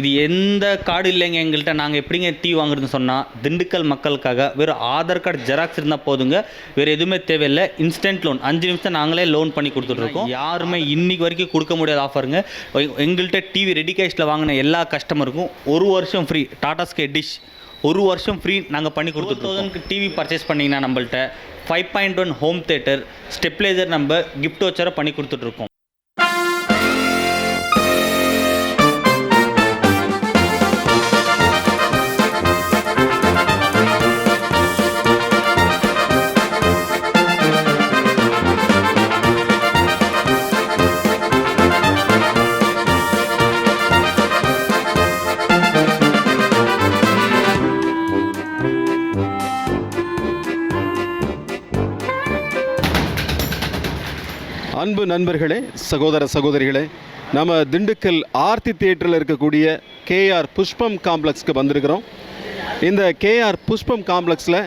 இது எந்த கார்டு இல்லைங்க எங்கள்கிட்ட நாங்கள் எப்படிங்க டிவி வாங்குறதுன்னு சொன்னால் திண்டுக்கல் மக்களுக்காக வெறும் ஆதார் கார்டு ஜெராக்ஸ் இருந்தால் போதுங்க. வேறு எதுவுமே தேவையில்லை. Instant loan. அஞ்சு நிமிஷம் நாங்களே லோன் பண்ணி கொடுத்துட்ருக்கோம். யாருமே இன்னைக்கு வரைக்கும் கொடுக்க முடியாத ஆஃபருங்க. எங்கள்கிட்ட டிவி ரெடி கேஷில் வாங்கின எல்லா கஸ்டமருக்கும் ஒரு வருஷம் ஃப்ரீ டாடா ஸ்கே டிஷ் ஒரு வருஷம் ஃப்ரீ நாங்கள் பண்ணி தௌசண்ட்க்கு டிவி பர்ச்சேஸ் பண்ணிங்கன்னா நம்மள்ட்ட five point one home theatre stabiliser நம்ம கிஃப்ட் வச்சரை பண்ணி கொடுத்துட்ருக்கோம். நண்பர்களே சகோதர சகோதரிகளே நம்ம திண்டுக்கல் ஆர்த்தி தியேட்டரில் இருக்கக்கூடிய கேஆர் புஷ்பம் காம்ப்ளெக்ஸ்க்கு வந்திருக்கிறோம். இந்த கேஆர் புஷ்பம் காம்ப்ளெக்ஸில்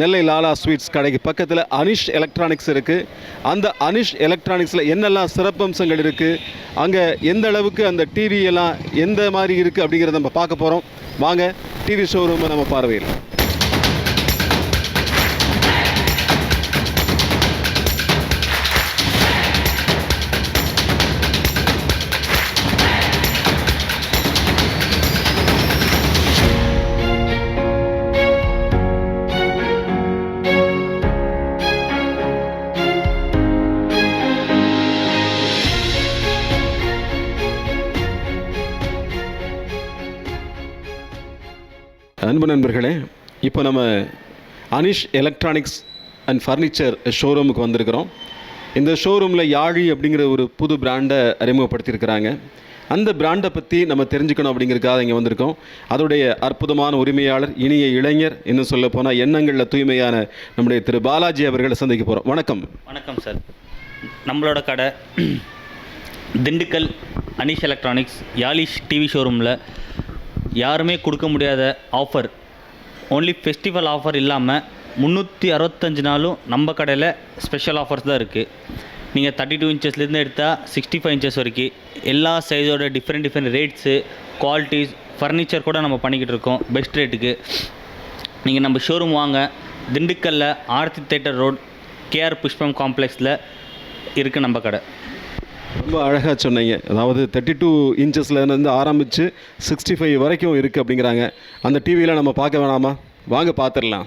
நெல்லை லாலா ஸ்வீட்ஸ் கடைக்கு பக்கத்தில் அனிஷ் எலக்ட்ரானிக்ஸ் இருக்குது அந்த அனிஷ் எலக்ட்ரானிக்ஸில் என்னெல்லாம் சிறப்பம்சங்கள் இருக்குது அங்கே எந்த அளவுக்கு அந்த டிவி எல்லாம் எந்த மாதிரி இருக்குது அப்படிங்கிறத நம்ம பார்க்க போகிறோம் வாங்க டிவி ஷோரூமை நம்ம பார்வையில். அன்பு நண்பர்களே இப்போ நம்ம அனிஷ் எலக்ட்ரானிக்ஸ் அண்ட் ஃபர்னிச்சர் ஷோரூமுக்கு வந்திருக்கிறோம். இந்த ஷோரூமில் யாழி அப்படிங்கிற ஒரு புது பிராண்டை அறிமுகப்படுத்தியிருக்கிறாங்க. அந்த பிராண்டை பற்றி நம்ம தெரிஞ்சுக்கணும் அப்படிங்கிறதுக்காக இங்கே வந்திருக்கோம். அதோடைய அற்புதமான உரிமையாளர் இனிய இளைஞர் இன்னும் சொல்ல போனால் எண்ணங்களில் தூய்மையான நம்முடைய திரு பாலாஜி அவர்களை சந்திக்க போகிறோம் வணக்கம். வணக்கம் சார். நம்மளோட கடை திண்டுக்கல் அனிஷ் எலக்ட்ரானிக்ஸ் யாலிஷ் டிவி ஷோரூமில் யாருமே கொடுக்க முடியாத ஆஃபர் ஒன்லி ஃபெஸ்டிவல் ஆஃபர் இல்லாமல் முந்நூற்றி அறுபத்தஞ்சு நாளும் நம்ம கடையில் ஸ்பெஷல் ஆஃபர்ஸ் தான் இருக்குது நீங்கள் தேர்ட்டி டூ இன்ச்சஸ்லேருந்து எடுத்தால் சிக்ஸ்டி ஃபைவ் இன்ச்சஸ் வரைக்கும் எல்லா சைஸோட different different rates qualities furniture கூட நம்ம பண்ணிக்கிட்டு இருக்கோம். பெஸ்ட் ரேட்டுக்கு நீங்கள் நம்ம ஷோரூம் வாங்க திண்டுக்கல்லில் ஆர்த்தி தேட்டர் ரோட் கேஆர் புஷ்பம் காம்ப்ளெக்ஸில் இருக்குது நம்ம கடை. ரொம்ப அழகாக சொன்னீங்க. அதாவது தேர்ட்டி டூ இன்ச்சஸ்லேருந்து ஆரம்பித்து சிக்ஸ்டி ஃபைவ் வரைக்கும் இருக்குது அப்படிங்கிறாங்க. அந்த டிவியில் நம்ம பார்க்க வேணாமா? வாங்க பார்த்துடலாம்.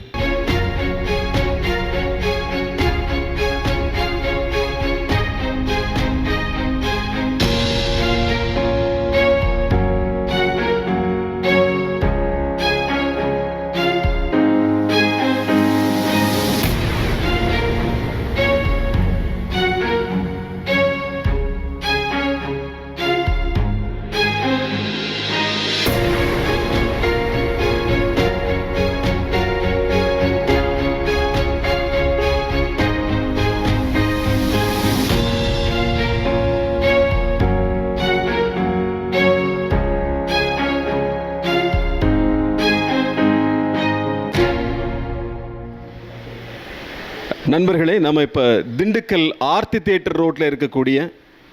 நண்பர்களே நம்ம இப்போ திண்டுக்கல் ஆர்த்தி தியேட்டர் ரோட்டில் இருக்கக்கூடிய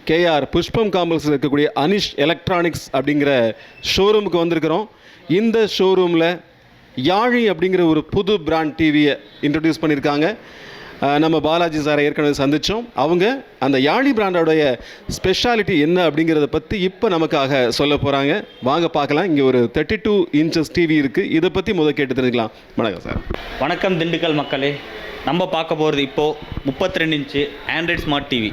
கேஆர் புஷ்பம் காம்ப்ளெக்ஸில் இருக்கக்கூடிய அனிஷ் எலக்ட்ரானிக்ஸ் அப்படிங்கிற ஷோரூமுக்கு வந்திருக்கிறோம். இந்த ஷோரூமில் யாழி அப்படிங்கிற ஒரு புது பிராண்ட் டிவியை இன்ட்ரடியூஸ் பண்ணியிருக்காங்க. நம்ம பாலாஜி சாரை ஏற்கனவே சந்தித்தோம் அவங்க அந்த யாழி பிராண்டோடைய ஸ்பெஷாலிட்டி என்ன அப்படிங்கிறத பற்றி இப்போ நமக்காக சொல்ல போகிறாங்க வாங்க பார்க்கலாம். இங்கே ஒரு தேர்ட்டி டூ இன்ச்சஸ் டிவி இருக்குது இதை பற்றி முதல் கேட்டு தெரிஞ்சுக்கலாம். வணக்கம் சார். வணக்கம் திண்டுக்கல் மக்களே. நம்ம பார்க்க போகிறது இப்போது முப்பத்தி ரெண்டு inch Android smart TV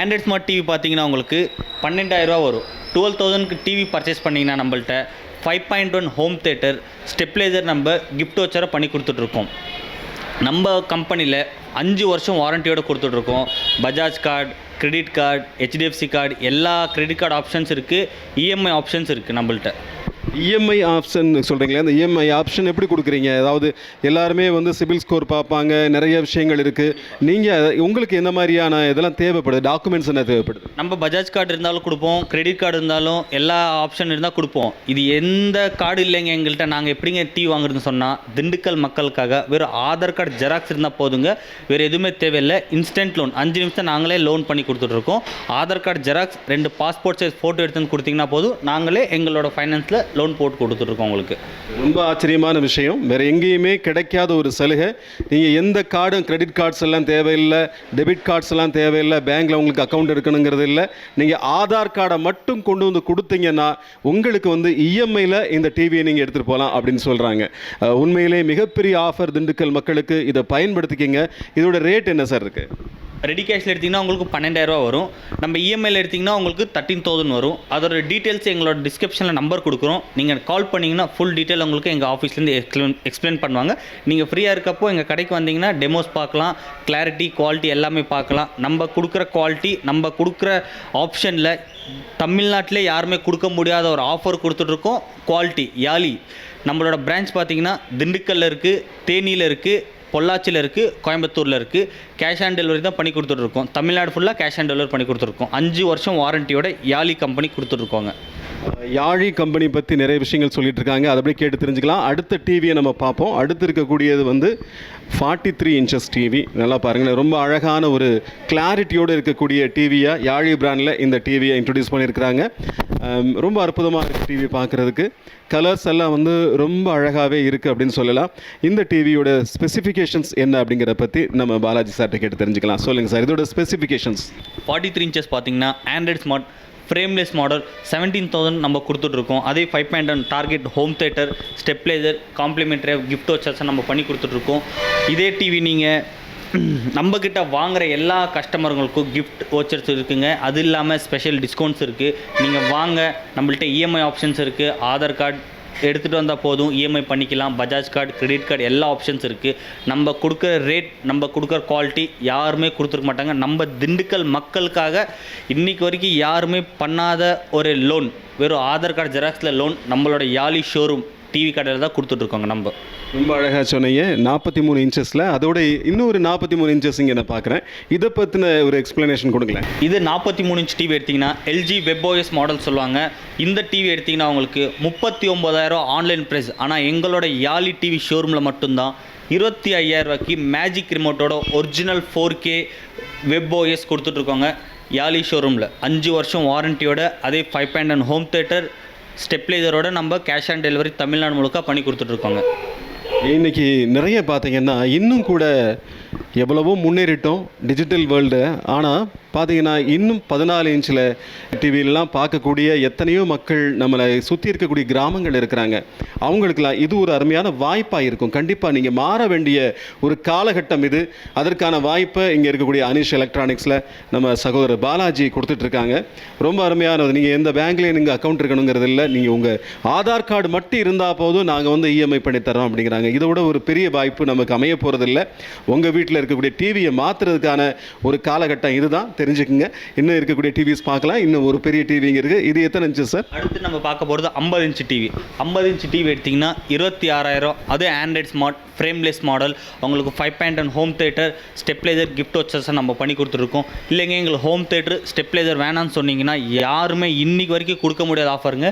Android smart TV பார்த்தீங்கன்னா உங்களுக்கு பன்னெண்டாயிரரூவா வரும். டுவெல் தௌசண்ட்க்கு டிவி பர்ச்சேஸ் பண்ணிங்கன்னா நம்மள்ட்ட five point one home theatre stabiliser நம்ம கிஃப்ட் வச்சரை பண்ணி கொடுத்துட்ருக்கோம். நம்ம கம்பெனியில் அஞ்சு வருஷம் வாரண்டியோட கொடுத்துட்ருக்கோம். Bajaj card credit card HDFC card எல்லா கிரெடிட் கார்டு ஆப்ஷன்ஸ் இருக்குது இஎம்ஐ ஆப்ஷன்ஸ் இருக்குது நம்மள்ட்ட. இஎம்ஐ ஆப்ஷன் சொல்கிறீங்களே அந்த இஎம்ஐ ஆப்ஷன் எப்படி கொடுக்குறீங்க? அதாவது எல்லாருமே வந்து சிபில் ஸ்கோர் பார்ப்பாங்க நிறைய விஷயங்கள் இருக்குது நீங்கள் உங்களுக்கு என்ன மாதிரியான இதெல்லாம் தேவைப்படுது? டாக்குமெண்ட்ஸ் என்ன தேவைப்படுது? நம்ம பஜாஜ் கார்டு இருந்தாலும் கொடுப்போம் கிரெடிட் கார்டு இருந்தாலும் எல்லா ஆப்ஷன் இருந்தால் கொடுப்போம். இது எந்த கார்டு இல்லைங்க எங்கள்கிட்ட நாங்கள் எப்படிங்க டீ வாங்குறதுன்னு சொன்னால் திண்டுக்கல் மக்களுக்காக வெறும் ஆதார் கார்டு ஜெராக்ஸ் இருந்தால் போதுங்க. வேறு எதுவுமே தேவையில்லை. இன்ஸ்டன்ட் லோன் அஞ்சு நிமிஷம் நாங்களே லோன் பண்ணி கொடுத்துட்ருக்கோம் ஆதார் கார்டு ஜெராக்ஸ் ரெண்டு பாஸ்போர்ட் சைஸ் ஃபோட்டோ எடுத்துன்னு கொடுத்தீங்கன்னா போதும். நாங்களே எங்களோட ஃபைனான்ஸில் லோன் போட்டு கொடுத்துட்ருக்கோம் உங்களுக்கு. ரொம்ப ஆச்சரியமான விஷயம். வேறு எங்கேயுமே கிடைக்காத ஒரு சலுகை. நீங்கள் எந்த கார்டும் கிரெடிட் கார்ட்ஸ் எல்லாம் தேவையில்லை டெபிட் கார்ட்ஸ் எல்லாம் தேவையில்லை பேங்க்கில் உங்களுக்கு அக்கௌண்ட் இருக்கணுங்கிறது இல்லை. நீங்கள் ஆதார் கார்டை மட்டும் கொண்டு வந்து கொடுத்தீங்கன்னா உங்களுக்கு வந்து இஎம்ஐயில் இந்த டிவியை நீங்கள் எடுத்துகிட்டு போகலாம் அப்படின்னு சொல்கிறாங்க உண்மையிலே மிகப்பெரிய ஆஃபர் திண்டுக்கல் மக்களுக்கு இதை பயன்படுத்திக்கிங்க. இதோட ரேட் என்ன சார் இருக்குது ரெடி கேஷில் எடுத்திங்கன்னா உங்களுக்கு பன்னெண்டாயிரரூவா வரும். நம்ம இஎம்ஐயில் எடுத்திங்கன்னா உங்களுக்கு தேர்ட்டின் தௌசண்ட் வரும். அதோட டீட்டெயில்ஸ் எங்களோட டிஸ்கிரிப்ஷனில் நம்பர் கொடுக்குறோம். நீங்கள் கால் பண்ணிங்கன்னா ஃபுல் டீட்டெயில் உங்களுக்கு எங்கள் ஆஃபீஸ்லேருந்து எக்ஸ்பிளைன் எக்ஸ்பிளைன் பண்ணுவாங்க. நீங்கள் ஃப்ரீயாக இருக்கப்போ எங்கள் கடைக்கு வந்தீங்கன்னா டெமோஸ் பார்க்கலாம். கிளாரிட்டி குவாலிட்டி எல்லாமே பார்க்கலாம். நம்ம கொடுக்குற குவாலிட்டி நம்ம கொடுக்குற ஆப்ஷனில் தமிழ்நாட்டிலே யாருமே கொடுக்க முடியாத ஒரு ஆஃபர் கொடுத்துட்ருக்கோம். குவாலிட்டி யாலி நம்மளோட பிரான்ச் பார்த்தீங்கன்னா திண்டுக்கல்லில் இருக்குது தேனியில் இருக்குது பொள்ளாச்சியில் இருக்குது கோயம்புத்தூரில் இருக்குது கேஷ் ஆன் டெலிவரி தான் பண்ணி கொடுத்துட்ருக்கோம் தமிழ்நாடு ஃபுல்லாக கேஷ் ஆன் டெலிவரி பண்ணி கொடுத்துருக்கோம் அஞ்சு வருஷம் வாரண்டியோட யாலி கம்பெனி கொடுத்துட்ருக்கோங்க யாழி கம்பெனி பற்றி நிறைய விஷயங்கள் சொல்லிட்டு இருக்காங்க அதை அப்படியே கேட்டு தெரிஞ்சுக்கலாம். அடுத்த டிவியை நம்ம பார்ப்போம். அடுத்து இருக்கக்கூடியது வந்து ஃபார்ட்டி த்ரீ இன்ச்சஸ் டிவி நல்லா பாருங்களேன். ரொம்ப அழகான ஒரு கிளாரிட்டியோடு இருக்கக்கூடிய டிவியாக யாழி பிராண்டில் இந்த டிவியை இன்ட்ரடியூஸ் பண்ணியிருக்கிறாங்க. ரொம்ப அற்புதமாக இருக்குது டிவி பார்க்குறதுக்கு. கலர்ஸ் எல்லாம் வந்து ரொம்ப அழகாகவே இருக்குது அப்படின்னு சொல்லலாம். இந்த டிவியோட ஸ்பெசிஃபிகேஷன்ஸ் என்ன அப்படிங்கிறத பற்றி நம்ம பாலாஜி சார்கிட்ட கேட்டு தெரிஞ்சுக்கலாம். சொல்லுங்கள் சார் இதோட ஸ்பெசிஃபிகேஷன்ஸ் ஃபார்ட்டி த்ரீ இன்ச்சஸ் பார்த்தீங்கன்னா Android smart frameless model seventeen thousand நம்ம கொடுத்துட்ருக்கோம் அதே five point one target home theatre stabiliser complimentary gift வச்சர்ஸை நம்ம பண்ணி கொடுத்துட்ருக்கோம் இதே டிவி நீங்கள் நம்மக்கிட்ட வாங்குகிற எல்லா கஸ்டமருங்களுக்கும் கிஃப்ட் ஓச்சர்ஸ் இருக்குங்க. அது இல்லாமல் ஸ்பெஷல் டிஸ்கவுண்ட்ஸ் இருக்குது நீங்கள் வாங்க நம்மள்ட்ட இஎம்ஐ ஆப்ஷன்ஸ் இருக்குது ஆதார் கார்டு எடுத்துகிட்டு வந்தால் போதும். இஎம்ஐ பண்ணிக்கலாம். பஜாஜ் கார்டு கிரெடிட் கார்டு எல்லா ஆப்ஷன்ஸ் இருக்குது நம்ம கொடுக்குற ரேட் நம்ம கொடுக்குற குவாலிட்டி யாருமே கொடுத்துருக்க மாட்டாங்க. நம்ம திண்டுக்கல் மக்களுக்காக இன்றைக்கி வரைக்கும் யாருமே பண்ணாத ஒரு லோன் வெறும் ஆதார் கார்டு ஜெராக்ஸில் லோன் நம்மளோட யாலி ஷோரூம் டிவி கடையில் தான் கொடுத்துட்ருக்கோங்க நம்ம. ரொம்ப அழகாக சொன்னீங்க. நாற்பத்தி மூணு இன்ச்சஸில் அதோட இன்னொரு நாற்பத்தி மூணு இன்ச்சஸ் இங்கே நான் பார்க்குறேன் இதை பற்றின ஒரு எக்ஸ்ப்ளனேஷன் கொடுங்களேன். இது நாற்பத்தி மூணு இன்ச் டிவி எடுத்திங்கன்னா எல்ஜி வெப்ஓஎஸ் மாடல் சொல்லுவாங்க. இந்த டிவி எடுத்திங்கன்னா உங்களுக்கு முப்பத்தி ஒம்பதாயிரம் ஆன்லைன் ப்ரைஸ் ஆனால் எங்களோட யாலி டிவி ஷோரூமில் மட்டும்தான் இருபத்தி ஐயாயிரம் ரூபாய்க்கு மேஜிக் ரிமோட்டோட ஒரிஜினல் ஃபோர் கே வெப்ஓஎஸ் கொடுத்துட்ருக்கோங்க. யாலி ஷோரூமில் அஞ்சு வருஷம் வாரண்டியோட அதே five point and home theatre ஸ்டெப்லைசரோட நம்ம கேஷ் ஆன் டெலிவரி தமிழ்நாடு முழுக்க பண்ணி கொடுத்துட்ருக்கோங்க இன்றைக்கி நிறைய பார்த்தீங்கன்னா இன்னும் கூட எவ்வளவோ முன்னேறிட்டோம் டிஜிட்டல் வேர்ல்டு ஆனால் பார்த்தீங்கன்னா இன்னும் பதினாலு இன்ச்சில் டிவிலலாம் பார்க்கக்கூடிய எத்தனையோ மக்கள் நம்மளை சுற்றி இருக்கக்கூடிய கிராமங்கள் இருக்கிறாங்க. அவங்களுக்கெல்லாம் இது ஒரு அருமையான வாய்ப்பாக இருக்கும். கண்டிப்பாக நீங்கள் மாற வேண்டிய ஒரு காலகட்டம் இது. அதற்கான வாய்ப்பை இங்கே இருக்கக்கூடிய அனிஷ் எலக்ட்ரானிக்ஸில் நம்ம சகோதரர் பாலாஜி கொடுத்துட்ருக்காங்க. ரொம்ப அருமையானது. நீங்கள் எந்த பேங்க்லேயும் நீங்கள் அக்கௌண்ட் இருக்கணுங்கிறது இல்லை. நீங்கள் உங்கள் ஆதார் கார்டு மட்டும் இருந்தால் போதும் நாங்கள் வந்து இஎம்ஐ பண்ணி தரோம் அப்படிங்கிறாங்க. விட ஒரு பெரிய வாய்ப்பு நமக்கு அமைய போகிறதில்ல உங்கள் வீட்டில் இருக்கக்கூடிய டிவியை மாற்றுறதுக்கான ஒரு காலகட்டம் இதுதான். தெரிஞ்சுக்குங்க. இன்னும் இருக்கக்கூடிய டிவிஸ் பார்க்கலாம். இன்னும் ஒரு பெரிய டிவிங்க இருக்குது இது எத்தனை இன்ச்சு சார் அடுத்து நம்ம பார்க்க போகிறது ஐம்பது இன்ச் டிவி ஐம்பது இன்ச்சு டிவி எடுத்திங்கன்னா இருபத்தி ஆறாயிரம். அதே ஆண்ட்ராய்ட் ஸ்மார்ட் ஃப்ரேம்லெஸ் மாடல் உங்களுக்கு five point and home theatre stabiliser gift வச்சர்ஸை நம்ம பண்ணி கொடுத்துருக்கோம். இல்லைங்க எங்களுக்கு ஹோம் தேட்டர் ஸ்டெப்லைசர் வேணாம்னு சொன்னீங்கன்னா யாருமே இன்றைக்கி வரைக்கும் கொடுக்க முடியாத ஆஃபருங்க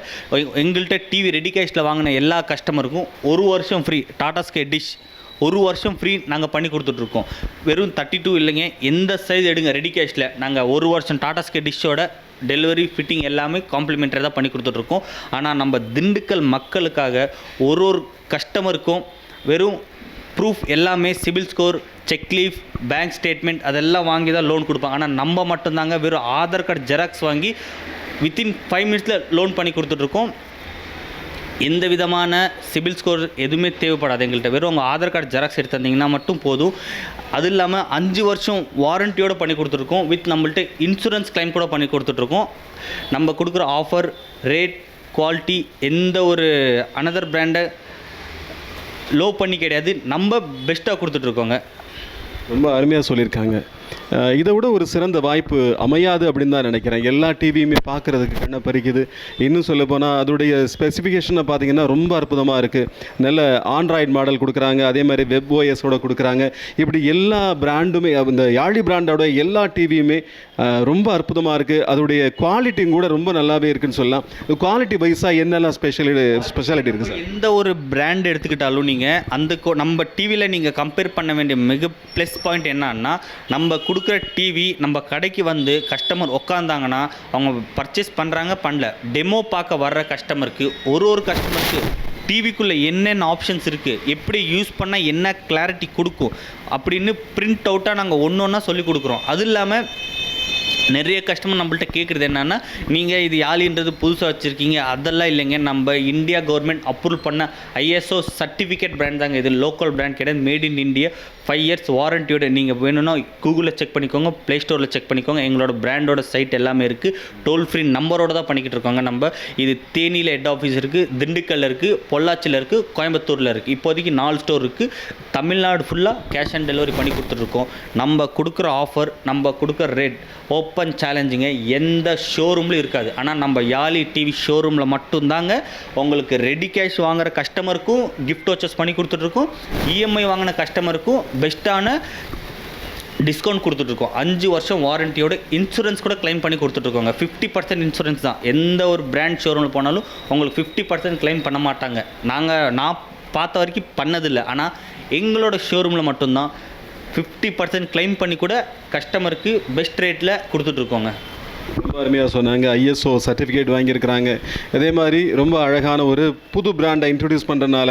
எங்கள்கிட்ட டிவி ரெடி கேஷில் வாங்கின எல்லா கஸ்டமருக்கும் ஒரு வருஷம் ஃப்ரீ டாடா ஸ்கே டிஷ் ஒரு வருஷம் ஃப்ரீ நாங்கள் பண்ணி கொடுத்துட்ருக்கோம். வெறும் தேர்ட்டி டூ இல்லைங்க. எந்த சைஸ் எடுங்க ரெடி கேஷில் நாங்கள் ஒரு வருஷம் டாடா ஸ்கே டிஷ்ஷோட டெலிவரி ஃபிட்டிங் எல்லாமே காம்ப்ளிமெண்ட்ரி தான் பண்ணி கொடுத்துட்ருக்கோம். ஆனால் நம்ம திண்டுக்கல் மக்களுக்காக ஒரு ஒரு கஸ்டமருக்கும் வெறும் ப்ரூஃப் எல்லாமே CIBIL score cheque leaf bank statement அதெல்லாம் வாங்கி தான் லோன் கொடுப்பாங்க. ஆனால் நம்ம மட்டும்தாங்க வெறும் ஆதார் கார்டு ஜெராக்ஸ் வாங்கி வித்தின் ஃபைவ் மினிட்ஸில் லோன் பண்ணி கொடுத்துட்ருக்கோம். எந்த விதமான சிபில் ஸ்கோர் எதுவுமே தேவைப்படாது எங்கள்கிட்ட. வெறும் உங்கள் ஆதார் கார்டு ஜெராக்ஸ் எடுத்து தந்தீங்கன்னா மட்டும் போதும். அது இல்லாமல் அஞ்சு வருஷம் வாரண்டியோடு பண்ணி கொடுத்துருக்கோம் வித் நம்மள்ட்ட இன்சூரன்ஸ் கிளைம் கூட பண்ணி கொடுத்துட்ருக்கோம். நம்ம கொடுக்குற ஆஃபர் ரேட் குவாலிட்டி எந்த ஒரு அனதர் பிராண்டை லோ பண்ணி கிடையாது. நம்ம பெஸ்ட்டாக கொடுத்துட்ருக்கோங்க. ரொம்ப அருமையாக சொல்லியிருக்காங்க. இதை விட ஒரு சிறந்த வாய்ப்பு அமையாது அப்படின்னு தான் நினைக்கிறேன். எல்லா டிவியுமே பார்க்குறதுக்கு கண்ணை பறிக்குது. இன்னும் சொல்ல போனால் அதோடைய ஸ்பெசிஃபிகேஷனை பார்த்தீங்கன்னா ரொம்ப அற்புதமாக இருக்குது நல்ல ஆண்ட்ராய்டு மாடல் கொடுக்குறாங்க அதே மாதிரி வெப் ஓஎஸோட கொடுக்குறாங்க. இப்படி எல்லா பிராண்டுமே இந்த யாழி பிராண்டோட எல்லா டிவியுமே ரொம்ப அற்புதமாக இருக்குது அதோடைய குவாலிட்டியும் கூட ரொம்ப நல்லாவே இருக்குன்னு சொல்லலாம். குவாலிட்டி வைஸாக என்னெல்லாம் ஸ்பெஷலி ஸ்பெஷாலிட்டி இருக்குது சார்? எந்த ஒரு பிராண்ட் எடுத்துக்கிட்டாலும் நீங்கள் அந்த நம்ம டிவியில் நீங்கள் கம்பேர் பண்ண வேண்டிய மிக ப்ளஸ் பாயிண்ட் என்னன்னா நம்ம கொடுக்குற டிவி நம்ம கடைக்கு வந்து கஸ்டமர் உட்காந்தாங்கன்னா அவங்க பர்ச்சேஸ் பண்ணுறாங்க பண்ணல. டெமோ பார்க்க வர்ற கஸ்டமருக்கு ஒரு ஒரு கஸ்டமருக்கு டிவிக்குள்ளே என்னென்ன ஆப்ஷன்ஸ் இருக்குது எப்படி யூஸ் பண்ணால் என்ன கிளாரிட்டி கொடுக்கும் அப்படின்னு பிரிண்ட் அவுட்டாக நாங்கள் ஒன்று ஒன்றா சொல்லி கொடுக்குறோம். அது இல்லாமல் நிறைய கஸ்டமர் நம்மள்ட்ட கேட்குறது என்னென்னா நீங்கள் இது யாழின்றது புதுசாக வச்சுருக்கீங்க அதெல்லாம் இல்லைங்க. நம்ம இந்தியா கவர்மெண்ட் அப்ரூவ் பண்ண ஐஎஸ்ஓ சர்டிஃபிகேட் பிராண்ட் தாங்க இது. லோக்கல் பிராண்ட் கிடையாது. Made in India five years வாரண்டியோட நீங்கள் வேணும்னா கூகுளில் செக் பண்ணிக்கோங்க ப்ளே ஸ்டோரில் செக் பண்ணிக்கோங்க. எங்களோட பிராண்டோட சைட் எல்லாமே இருக்குது டோல் ஃப்ரீ நம்பரோடு தான் பண்ணிக்கிட்டு இருக்கோங்க நம்ம. இது தேனியில் ஹெட் ஆஃபீஸ் இருக்குது திண்டுக்கல்ல இருக்குது பொள்ளாச்சியில் இருக்குது கோயம்புத்தூரில் இருக்குது இப்போதைக்கு நாலு ஸ்டோர் இருக்குது தமிழ்நாடு ஃபுல்லாக கேஷ் ஆன் டெலிவரி பண்ணி கொடுத்துட்ருக்கோம் நம்ம கொடுக்குற ஆஃபர் நம்ம கொடுக்குற ரேட் ஓப் ஓப்பன் சேலஞ்சுங்க. எந்த ஷோரூம்லையும் இருக்காது. ஆனால் நம்ம யாலி டிவி ஷோரூமில் மட்டும்தாங்க உங்களுக்கு ரெடி கேஷ் வாங்குற கஸ்டமருக்கும் கிஃப்ட் வச்சஸ் பண்ணி கொடுத்துட்ருக்கோம். இஎம்ஐ வாங்கின கஸ்டமருக்கும் பெஸ்ட்டான டிஸ்கவுண்ட் கொடுத்துட்ருக்கோம். அஞ்சு வருஷம் வாரண்டியோட இன்சூரன்ஸ் கூட க்ளைம் பண்ணி கொடுத்துட்ருக்கோங்க. ஃபிஃப்டி பர்சன்ட் இன்சூரன்ஸ் தான். எந்த ஒரு பிராண்ட் ஷோரூமில் போனாலும் உங்களுக்கு ஃபிஃப்டி பர்சன்ட் க்ளைம் பண்ண மாட்டாங்க. நாங்கள் நான் பார்த்த வரைக்கும் பண்ணதில்லை. ஆனால் எங்களோட ஷோரூமில் மட்டும்தான் ஃபிஃப்டி பர்சன்ட் க்ளைம் பண்ணி கூட கஸ்டமருக்கு பெஸ்ட் ரேட்டில் கொடுத்துட்ருக்கோங்க. ரொம்ப அருமையாக சொன்னாங்க. ஐஎஸ்ஓ சர்டிஃபிகேட் வாங்கியிருக்கிறாங்க. அதே மாதிரி ரொம்ப அழகான ஒரு புது பிராண்டை இன்ட்ரடியூஸ் பண்ணுறதுனால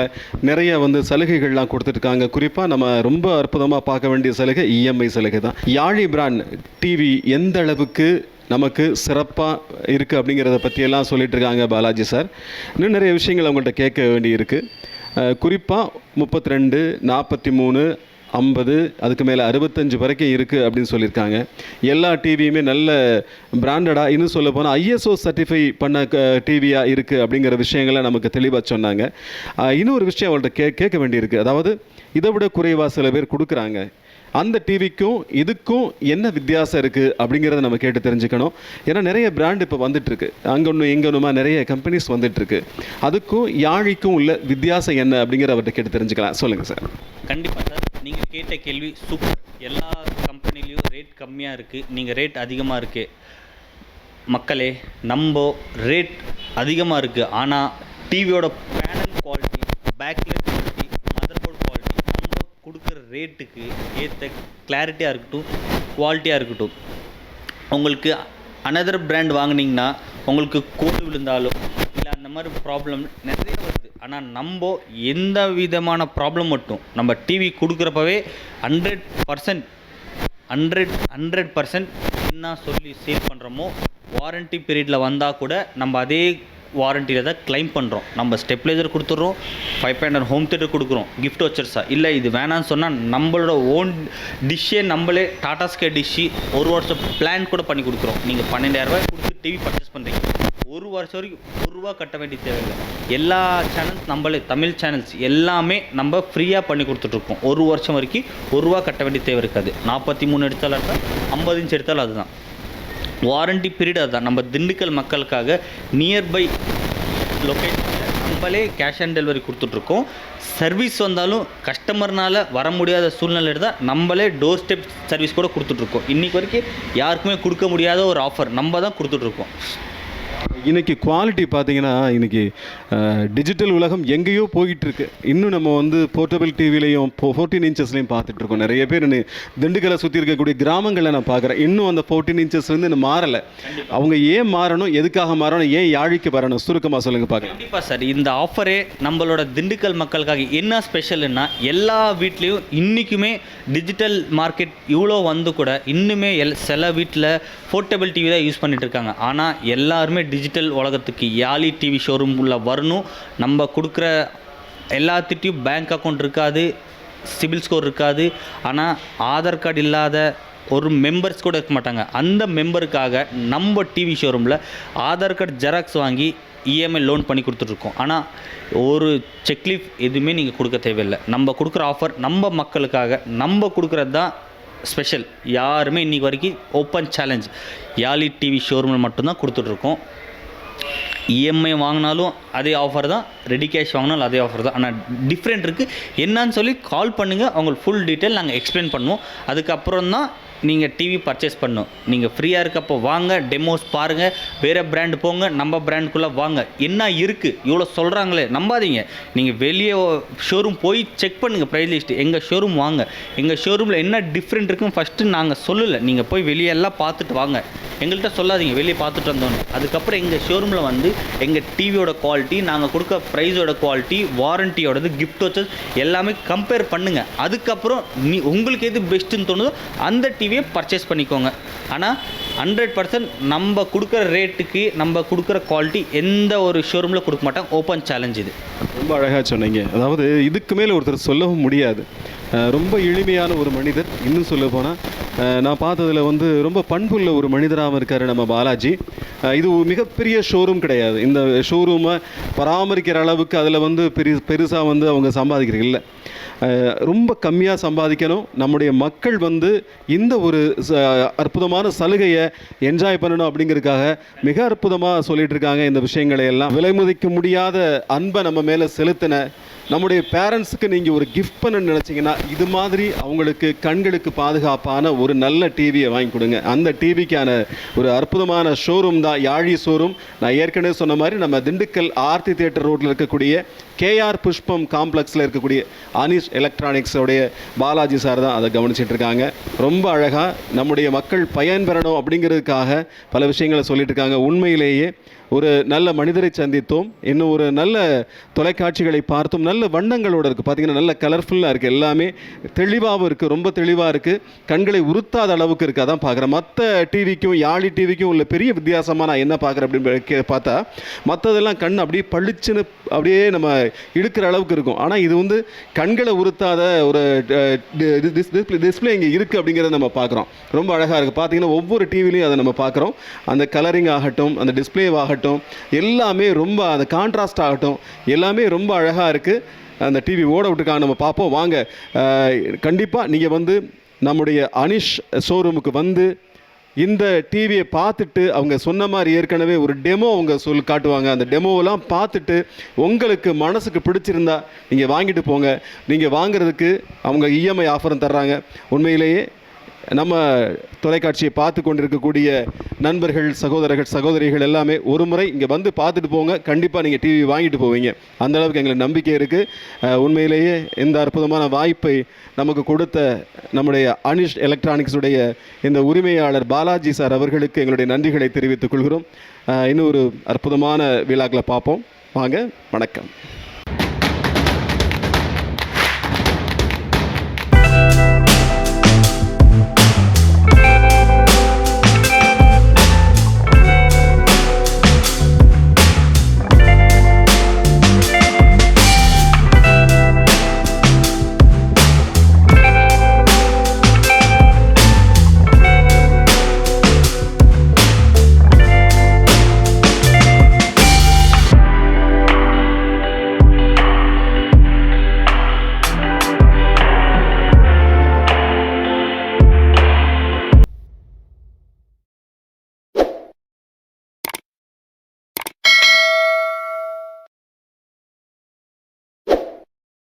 நிறைய வந்து சலுகைகள்லாம் கொடுத்துருக்காங்க குறிப்பாக நம்ம ரொம்ப அற்புதமாக பார்க்க வேண்டிய சலுகை இஎம்ஐ சலுகை தான். யாழி பிராண்ட் டிவி எந்த அளவுக்கு நமக்கு சிறப்பாக இருக்குது அப்படிங்கிறத பற்றியெல்லாம் சொல்லிட்டு இருக்காங்க பாலாஜி சார் இன்னும் நிறைய விஷயங்கள் அவங்கள்ட்ட கேட்க வேண்டியிருக்கு. குறிப்பாக முப்பத்தி ரெண்டு நாற்பத்தி மூணு ஐம்பது அதுக்கு மேலே அறுபத்தஞ்சு வரைக்கும் இருக்குது அப்படின்னு சொல்லியிருக்காங்க. எல்லா டிவியுமே நல்ல பிராண்டடாக இன்னும் சொல்ல போனால் ஐஎஸ்ஓ சர்டிஃபை பண்ண டிவியாக இருக்குது அப்படிங்கிற விஷயங்களை நமக்கு தெளிவாக சொன்னாங்க. இன்னொரு விஷயம் அவள்கிட்ட கே கேட்க வேண்டியிருக்கு. அதாவது இதை விட குறைவாக சில பேர் கொடுக்குறாங்க. அந்த டிவிக்கும் இதுக்கும் என்ன வித்தியாசம் இருக்குது அப்படிங்கிறத நம்ம கேட்டு தெரிஞ்சுக்கணும். ஏன்னா நிறைய பிராண்ட் இப்போ வந்துட்டுருக்கு. அங்கே ஒன்று இங்கே ஒன்றுமா நிறைய கம்பெனிஸ் வந்துட்டுருக்கு. அதுக்கும் யாழிக்கும் உள்ள வித்தியாசம் என்ன அப்படிங்கிற அவர்கிட்ட கேட்டு தெரிஞ்சுக்கலாம். சொல்லுங்கள் சார் கண்டிப்பாக சார் நீங்கள் கேட்ட கேள்வி சூப்பர் எல்லா கம்பெனிலையும் ரேட் கம்மியாக இருக்குது நீங்கள் ரேட் அதிகமாக இருக்குது மக்களே நம்ம ரேட் அதிகமாக இருக்குது ஆனால் டிவியோட panel quality backlight quality motherboard quality நம்ம கொடுக்குற ரேட்டுக்கு ஏற்ற கிளாரிட்டியாக இருக்கட்டும் குவாலிட்டியாக இருக்கட்டும். உங்களுக்கு அனதர் பிராண்ட் வாங்கினீங்கன்னா உங்களுக்கு கோடு விழுந்தாலும் இல்லை அந்த மாதிரி ப்ராப்ளம் நிறைய ஆனால் நம்ம எந்த விதமான ப்ராப்ளம் மட்டும் நம்ம TV கொடுக்குறப்பவே hundred percent hundred hundred percent என்ன சொல்லி சேல் பண்ணுறோமோ வாரண்ட்டி பீரியடில் வந்தால் கூட நம்ம அதே வாரண்டியில் தான் க்ளைம் பண்ணுறோம் நம்ம ஸ்டெப்லைசர் கொடுத்துட்றோம் ஃபைவ் பாயிண்ட் ஹோம் தேட்டர் கொடுக்குறோம் கிஃப்ட் வச்சர்ஸா இல்லை இது வேணாம்னு சொன்னால் நம்மளோட ஓன் டிஷ்ஷே நம்மளே டாடா ஸ்கே டிஷ்ஷு ஒரு வருஷம் பிளான் கூட பண்ணி கொடுக்குறோம். நீங்கள் பன்னெண்டாயிரரூபாய் கொடுத்து டிவி பர்ச்சேஸ் பண்ணுறீங்க ஒரு வருஷம் வரைக்கும் ஒரு ரூபா கட்ட வேண்டிய தேவையில்லை. எல்லா சேனல்ஸ் நம்மளே தமிழ் சேனல்ஸ் எல்லாமே நம்ம ஃப்ரீயாக பண்ணி கொடுத்துட்ருக்கோம். ஒரு வருஷம் வரைக்கும் ஒரு ரூபா கட்ட வேண்டிய தேவை இருக்காது. நாற்பத்தி மூணு எடுத்தாலும் இருந்தால் ஐம்பது இன்ச் எடுத்தாலும் அதுதான். வாரண்டி பீரியட் அதுதான். நம்ம திண்டுக்கல் மக்களுக்காக நியர்பை லொக்கேஷனில் நம்மளே கேஷ் ஆன் டெலிவரி கொடுத்துட்ருக்கோம். சர்வீஸ் வந்தாலும் கஸ்டமர்னால் வர முடியாத சூழ்நிலை தான் நம்மளே டோர் ஸ்டெப் சர்வீஸ் கூட கொடுத்துட்ருக்கோம். இன்றைக்கி வரைக்கும் யாருக்குமே கொடுக்க முடியாத ஒரு ஆஃபர் நம்ம தான் கொடுத்துட்ருக்கோம். இன்னைக்கு குவாலிட்டி பார்த்தீங்கன்னா இன்னைக்கு டிஜிட்டல் உலகம் எங்கேயோ போயிட்டு இருக்கு இன்னும் நம்ம வந்து போர்ட்டபிள் டிவிலையும் ஃபோர்டீன் இன்ச்சஸ்லையும் பார்த்துட்டு இருக்கோம் நிறைய பேர் திண்டுக்கலை சுற்றி இருக்கக்கூடிய கிராமங்களில் நான் பார்க்குறேன். இன்னும் அந்த ஃபோர்டீன் இன்ச்சஸ் வந்து இன்னும் மாறலை. அவங்க ஏன் மாறணும் எதுக்காக மாறணும் ஏன் யாழிக்கு வரணும்? சுருக்கமாக சொல்லுங்க பார்க்கலாம். கண்டிப்பாக சார் இந்த ஆஃபரே நம்மளோட திண்டுக்கல் மக்களுக்காக என்ன ஸ்பெஷல்னா எல்லா வீட்லேயும் இன்றைக்குமே டிஜிட்டல் மார்க்கெட் இவ்வளோ வந்து கூட இன்னுமே எல் சில வீட்டில் போர்ட்டபிள் டிவி தான் யூஸ் பண்ணிட்டு இருக்காங்க ஆனால் எல்லாருமே டிஜிட்டல் உலகத்துக்கு யாலி டிவி ஷோரூம் உள்ள வரணும் நம்ம கொடுக்குற எல்லாத்திட்டையும் பேங்க் அக்கௌண்ட் இருக்காது சிபில் ஸ்கோர் இருக்காது. ஆனால் ஆதார் கார்டு இல்லாத ஒரு மெம்பர்ஸ் கூட இருக்க மாட்டாங்க. அந்த மெம்பருக்காக நம்ம டிவி ஷோரூமில் ஆதார் கார்டு ஜெராக்ஸ் வாங்கி இஎம்ஐ லோன் பண்ணி கொடுத்துட்ருக்கோம். ஆனால் ஒரு செக்லீஃப் எதுவுமே நீங்கள் கொடுக்க தேவையில்லை. நம்ம கொடுக்குற ஆஃபர் நம்ம மக்களுக்காக நம்ம கொடுக்குறது தான் ஸ்பெஷல் யாருமே இன்றைக்கி வரைக்கும் ஓப்பன் சேலஞ்ச் யாலி டிவி ஷோரூமில் மட்டும்தான் கொடுத்துட்ருக்கோம். இஎம்ஐ வாங்கினாலும் அதே ஆஃபர் தான். ரெடி கேஷ் வாங்கினாலும் அதே ஆஃபர் தான். ஆனால் டிஃப்ரெண்ட் இருக்குது என்னன்னு சொல்லி கால் பண்ணுங்கள் அவங்களுக்கு ஃபுல் டீட்டெயில் நாங்கள் எக்ஸ்பிளைன் பண்ணுவோம். அதுக்கப்புறம் தான் நீங்கள் டிவி பர்ச்சேஸ் பண்ணும். நீங்கள் ஃப்ரீயாக இருக்கப்போ வாங்க டெமோஸ் பாருங்கள் வேறு பிராண்ட் போங்க நம்ம பிராண்டுக்குள்ளே வாங்க. என்ன இருக்குது இவ்வளோ சொல்கிறாங்களே நம்பாதீங்க. நீங்கள் வெளியே ஷோரூம் போய் செக் பண்ணுங்கள் ப்ரைஸ் லிஸ்ட்டு எங்கள் ஷோரூம் வாங்க. எங்கள் ஷோரூமில் என்ன டிஃப்ரெண்ட் இருக்குன்னு ஃபஸ்ட்டு நாங்கள் சொல்லலை. நீங்கள் போய் வெளியெல்லாம் பார்த்துட்டு வாங்க. எங்கள்கிட்ட சொல்லாதீங்க வெளியே பார்த்துட்டு வந்தோன்னு. அதுக்கப்புறம் எங்கள் ஷோரூமில் வந்து எங்கள் டிவியோட குவாலிட்டி நாங்கள் கொடுக்க ப்ரைஸோட குவாலிட்டி வாரண்டியோடது கிஃப்ட் வச்சது எல்லாமே கம்பேர் பண்ணுங்கள் அதுக்கப்புறம் நீ உங்களுக்கு எது பெஸ்ட்டுன்னு தோணுதோ அந்த டிவியை பர்ச்சேஸ் பண்ணிக்கோங்க. ஆனால் ஹண்ட்ரட் பர்சன்ட் நம்ம கொடுக்குற ரேட்டுக்கு நம்ம கொடுக்குற குவாலிட்டி எந்த ஒரு ஷோரூமில் கொடுக்க மாட்டாங்க. ஓப்பன் சேலஞ்ச் இது. ரொம்ப அழகாக சொன்னீங்க. அதாவது இதுக்கு மேலே ஒருத்தர் சொல்லவும் முடியாது. ரொம்ப எளிமையான ஒரு மனிதர். இன்னும் சொல்ல போனால் நான் பார்த்ததில் வந்து ரொம்ப பண்புள்ள ஒரு மனிதராகவும் இருக்கார் நம்ம பாலாஜி. இது மிகப்பெரிய ஷோரூம் கிடையாது. இந்த ஷோரூமை பராமரிக்கிற அளவுக்கு அதில் வந்து பெரிய பெருசாக வந்து அவங்க சம்பாதிக்கிறது இல்லை. ரொம்ப கம்மியாக சம்பாதிக்கணும். நம்முடைய மக்கள் வந்து இந்த ஒரு அற்புதமான சலுகையை என்ஜாய் பண்ணணும் அப்படிங்கிறதுக்காக மிக அற்புதமாக சொல்லிகிட்டு இருக்காங்க இந்த விஷயங்களை எல்லாம். விலை மதிக்க முடியாத அன்பை நம்ம மேலே செலுத்தின நம்முடைய பேரண்ட்ஸுக்கு நீங்கள் ஒரு கிஃப்ட் பண்ண நினச்சிங்கன்னா இது மாதிரி அவங்களுக்கு கண்களுக்கு பாதுகாப்பான ஒரு நல்ல டிவியை வாங்கி கொடுங்க. அந்த டிவிக்கான ஒரு அற்புதமான ஷோரூம் தான் யாழி ஷோரூம் நான் ஏற்கனவே சொன்ன மாதிரி நம்ம திண்டுக்கல் ஆர்த்தி தியேட்டர் ரோட்டில் இருக்கக்கூடிய கேஆர் புஷ்பம் காம்ப்ளெக்ஸில் இருக்கக்கூடிய அனிஷ் எலக்ட்ரானிக்ஸோடைய பாலாஜி சார் தான் அதை கவனிச்சிட்டு இருக்காங்க. ரொம்ப அழகாக நம்முடைய மக்கள் பயன்பெறணும் அப்படிங்கிறதுக்காக பல விஷயங்களை சொல்லிட்டு இருக்காங்க. உண்மையிலேயே ஒரு நல்ல மனிதரை சந்தித்தோம். இன்னும் ஒரு நல்ல தொலைக்காட்சிகளை பார்த்தோம். நல்ல வண்ணங்களோட இருக்குது பார்த்தீங்கன்னா நல்ல கலர்ஃபுல்லாக இருக்குது எல்லாமே தெளிவாகவும் இருக்குது ரொம்ப தெளிவாக இருக்குது கண்களை உறுத்தாத அளவுக்கு இருக்குது அதான் பார்க்குறேன் மற்ற டிவிக்கும் யாழி டிவிக்கும் உள்ள பெரிய வித்தியாசமாக நான் என்ன பார்க்குறேன் அப்படின்னு கே- பார்த்தா மற்றதெல்லாம் கண் அப்படியே பளிச்சுன்னு அப்படியே நம்ம இழுக்கிற அளவுக்கு இருக்கும். ஆனால் இது வந்து கண்களை உறுத்தாத ஒரு டிஸ்பிளே இங்கே இருக்குது அப்படிங்கிறத நம்ம பார்க்குறோம் ரொம்ப அழகாக இருக்குது பார்த்தீங்கன்னா ஒவ்வொரு டிவிலையும் அதை நம்ம பார்க்குறோம் அந்த கலரிங் ஆகட்டும் அந்த டிஸ்பிளே ஆகட்டும் எல்லாமே ரொம்ப அந்த கான்ட்ராஸ்ட் ஆகட்டும் எல்லாமே ரொம்ப அழகாக இருக்குது அந்த டிவி ஓட விட்டுருக்காங்க நம்ம பார்ப்போம். வாங்க கண்டிப்பாக நீங்கள் வந்து நம்முடைய அனிஷ் ஷோரூமுக்கு வந்து இந்த டிவியை பார்த்துட்டு அவங்க சொன்ன மாதிரி ஏற்கனவே ஒரு டெமோ அவங்க சொல் காட்டுவாங்க. அந்த டெமோவெல்லாம் பார்த்துட்டு உங்களுக்கு மனசுக்கு பிடிச்சிருந்தா நீங்கள் வாங்கிட்டு போங்க. நீங்கள் வாங்குறதுக்கு அவங்க இஎம்ஐ ஆஃபரும் தர்றாங்க. உண்மையிலேயே நம்ம தொலைக்காட்சியை பார்த்து கொண்டிருக்கக்கூடிய நண்பர்கள் சகோதரர்கள் சகோதரிகள் எல்லாமே ஒரு முறை இங்கே வந்து பார்த்துட்டு போங்க. கண்டிப்பாக நீங்கள் டிவி வாங்கிட்டு போவீங்க. அந்த அளவுக்கு எங்களுக்கு நம்பிக்கை இருக்குது உண்மையிலேயே இந்த அற்புதமான வாய்ப்பை நமக்கு கொடுத்த நம்முடைய அனிஷ் எலக்ட்ரானிக்ஸுடைய இந்த உரிமையாளர் பாலாஜி சார் அவர்களுக்கு எங்களுடைய நன்றிகளை தெரிவித்துக் கொள்கிறோம். இன்னும் ஒரு அற்புதமான விழாக்களை பார்ப்போம். வாங்க வணக்கம்.